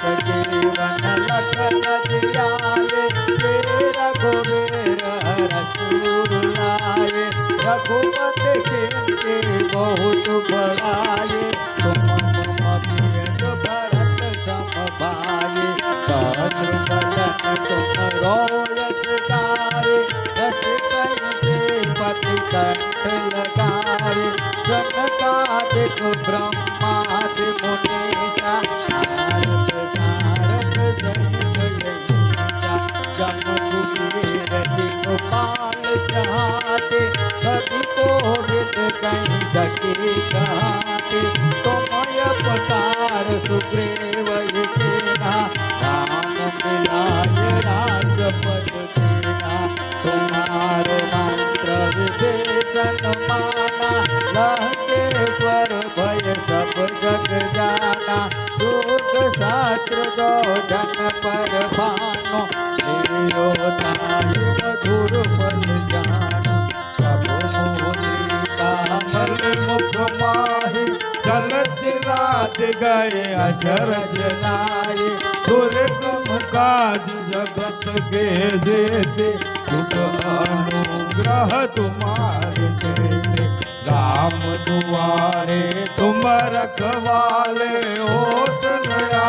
सजीवन लखन जियाए बहुत बड़ाए तुम तुम कहि पति ब्रह्मादि गए अजर जनाए। दुर्गम काज जगत के जेते शुभ अनुग्रह तुम्हारे राम दुआरे तुम रखवाले होत नया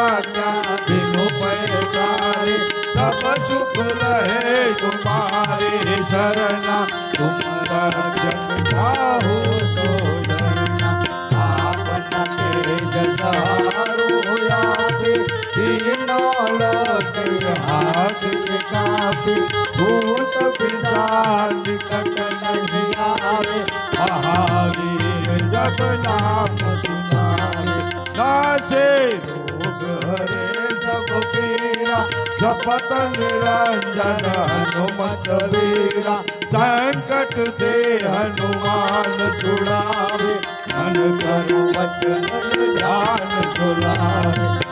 दिनो पैसारे। सब सुख रहे तुम्हारे शरणा। तुम रक्षक નિકટ નહીં આવે મહાવીર જપ નામ સુનાવે નાશે રોગ હરે સબ પીરા જપત નિરંજન હનુમત વીરા સંકટ તે હનુમાન સુડાવે મન કરુ વચન ધ્યાન ઝુલાવે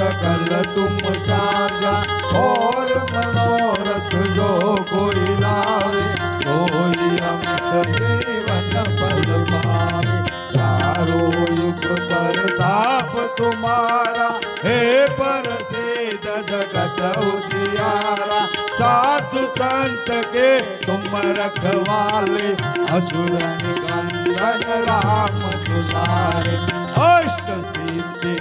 सकल तुम साजा, और मनोरथ जो कोई लावे सोई अमित जीवन फल पावे। चारों युग पर ताप तुम्हारा, हे पर से जगत उजियारा। साधु संत के तुम रखवाले असुर निकंदन राम दुलारे। अष्ट सिद्धि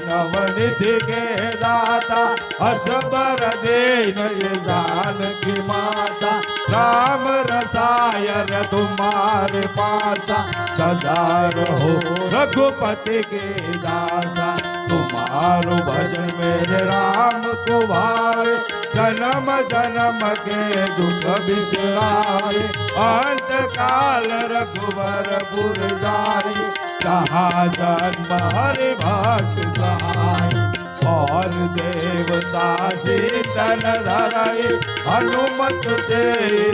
नवनिधि के दाता, असबर देन की माता। राम रसायन तुम्हारे पासा सदा रहो रघुपति के दासा तुम्हारो भजन मेरे राम को भावे जन्म जन्म के दुख बिसराए। अंत काल रघुवर पुर जाए जहाँ जन्म हरि भक्त गाए और देवता शीतन धरई, हनुमत से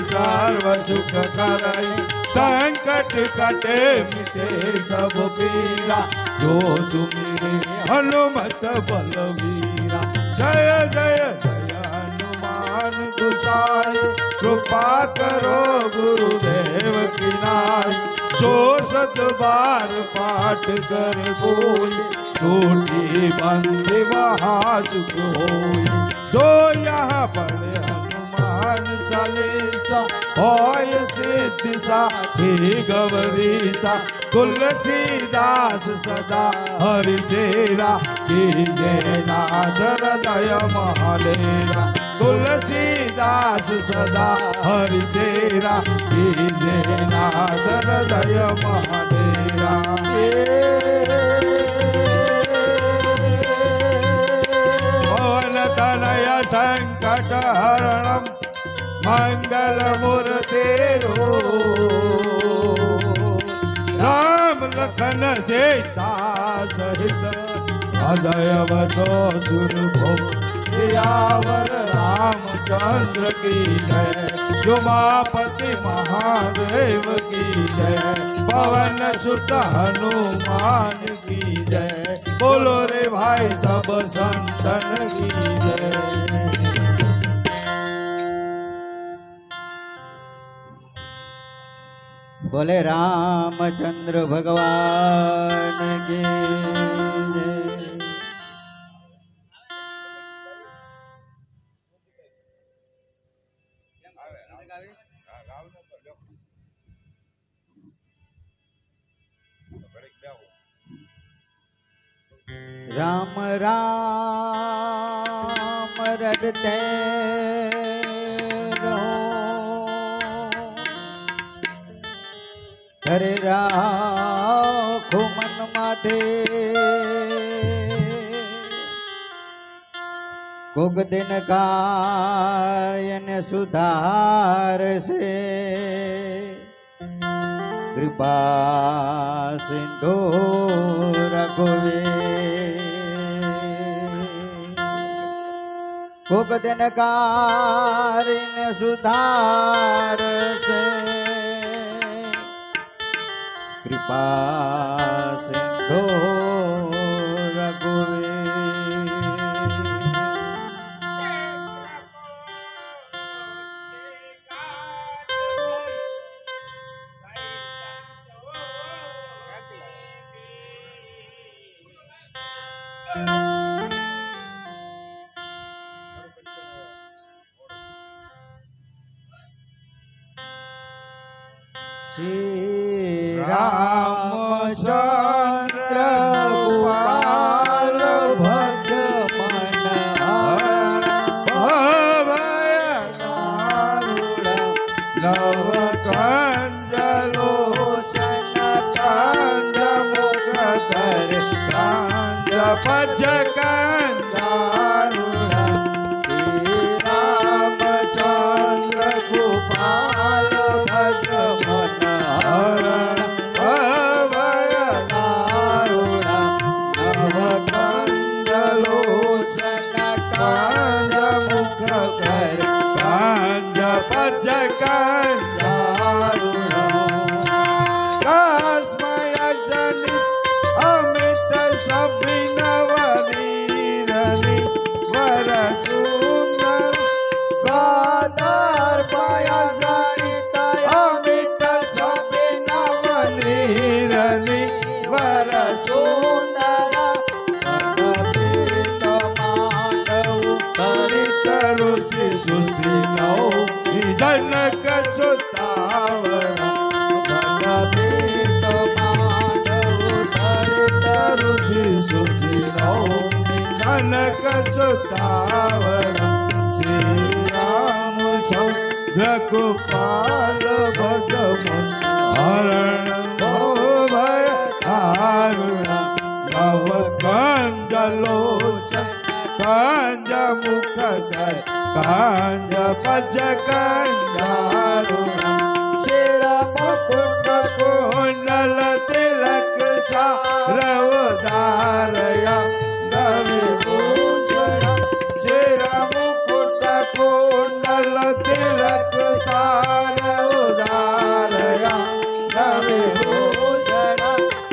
सर्व सुख करई। संकट कटे मिटे सब पीरा जो सुमिरे हनुमत बलवीरा। जय जय जय हनुमान गुसाई कृपा करो गुरुदेव। અખબાર પાઠ કર બોય છોટી બંધ મહાજ હોય. જો યહાં પડે હવન ચાલીસા, હોય સિદ્ધિ સાથી ગૌરીસા તુલસીદાસ સદા હરિશેરા કીજે નાથ હૃદય મહાલેરા, તુલસીદાસ સદા હરિશેરા કીજે નાથ હૃદય મહાલેરા. ભવન તનય સંકટ હરણ मंगल मूर्ति राम लखन सीता सहित हृदय वसो सुरभो यावर रामचंद्र की जय, जुमापति महादेव की जय। पवन सुत हनुमान की जय। बोलो रे भाई सब संतन की बोले रामचंद्र भगवान की राम राम रडते હરે રાખો મન માથે કોક દિન કાર્યને સુધારશે કૃપા સિંધુ રઘુવે કોક દિન કાર્યને સુધારશે कृपा सिंधु रघुवीर। श्री राम। भजकन સુતાવણા શ્રી રામ સૌર ગોપાલ ભગવન હરણ ભોવર તારુણા નવ કંદલો કંદ મુખ કંદ પચ કંદારુણા શેરા મુકુંડ કુંડલ તિલક ચા રવદારયા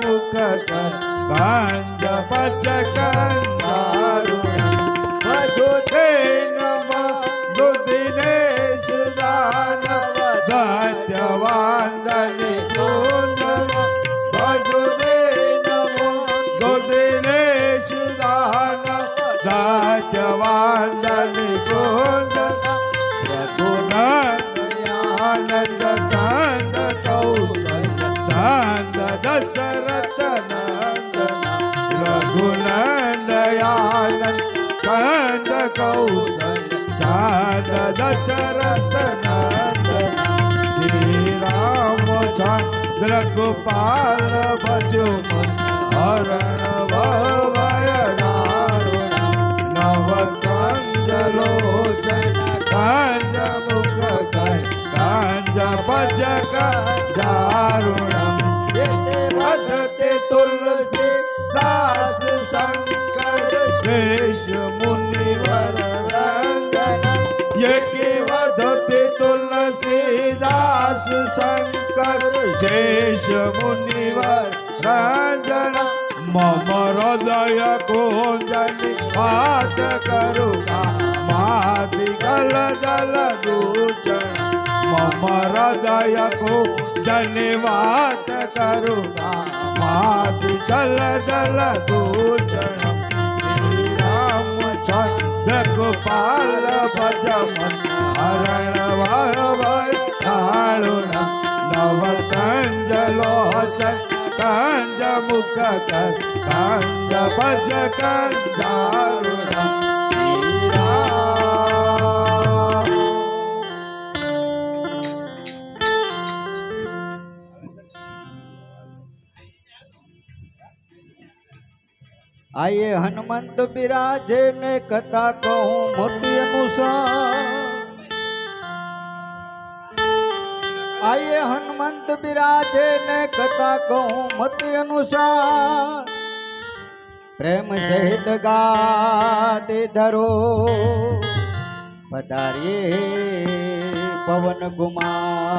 ముఖ భంజ పచ్చ కందారు మధుతే నమ దుదినేశ దానవ ధన్యవాందనే નંદ કૌશલ શારદ દશરથ નંદન શ્રી રામચંદ્ર ગોપાલ ભજો હરણ ભય નવ કંજલો કંજ મુખ કર કંજ ભજક દારુણમ વધતે તુલસી शेष मुनिवर रंजन मम हृदय कुंजनि पात करुणा माति गल दल दूचन मम हृदय कुंजनि पात करुणा मादिगल दल दूषण रामचंद्र गोपाल भज मन हरण भय भय धारुणा नवता कंजलोचन कंज मुख कर कंज आइए हनुमंत विराजे ने कथा कहूँ मोती अनुसार આયે હનુમંત બિરાજે ને કથા કહું મત અનુસાર. પ્રેમ સહિત ગાતે ધરો. પધારીએ પવન કુમાર